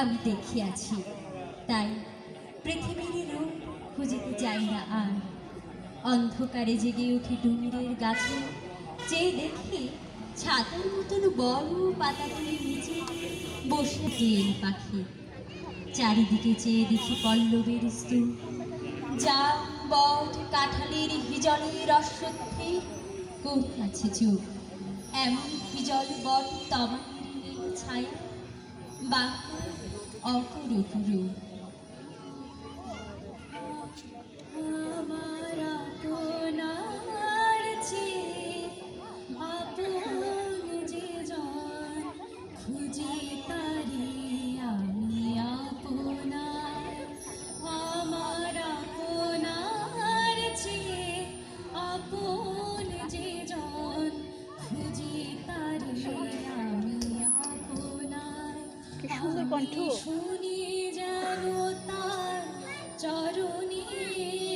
আমি দেখিয়াছি। তাই পৃথিবীর রূপ খুঁজিতে যাই না আর। অন্ধকারে জেগে উঠি ডুমুরের গাছে। চেয়ে দেখি ছাতার মতন বড় পাতাগুলির নিচে বসে চেয়ে পাখি। চারিদিকে চেয়ে দেখি পল্লবের স্তূপ। যা বট কাঁঠালের হিজলের অশ্বত্থের করিয়াছে চোখ এমন হিজল বট 막, 어, 꾸루, 꾸루. সুন্দর কণ্ঠ। শুনি যেন তার চরণের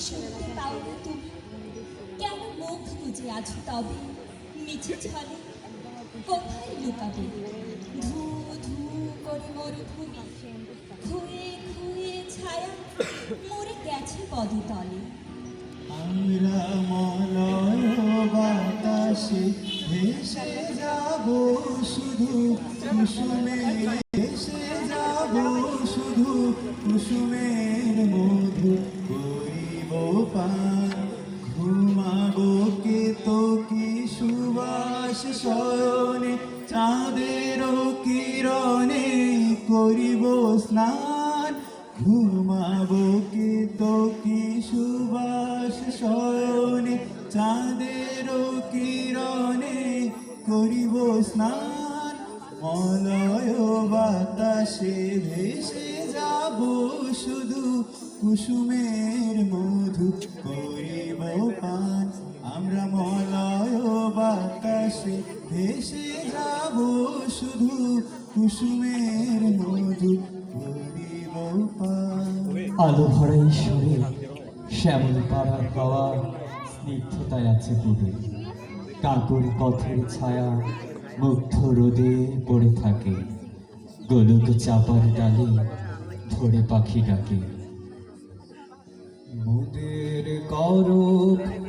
না তুমি কেন মুখ বুঝে আছো তবে? মিছে ছলে কোথায় লুকাবে? ধু ধু করে মরুভূমি, খুয়ে খুয়ে ছায়া মরে গেছে পদতলে। আমরা মলয় বাতাসে ভেসে যাব শুধু কুসুমে, ভেসে যাব শুধু কুসুমের মধু করিব পান ঘুমাবো কে তো কি সুবাস শয়নে, চাঁদের কিরণে করিব স্নান। ঘুমাবো কি তো কি সুবাস শয়নে, চাঁদের কিরণে করিব স্নান। মলয় বাতাসে ভেসে যাব শুধু কুসুমের মধু করিব পান। আমরা মলয় বাতাসে ভেসে যাব শুধু কুসুমের মধু করিব পান। আলো ভরা ঈশ্বরে, শ্যামল পাড়ার হাওয়া স্নিগ্ধতায় আছে পুরে কাকুর পথের ছায়া মুগ্ধ রোদে পড়ে থাকে। গোলক চাপার ডালে ধরে পাখি ডাকে। মোদের করক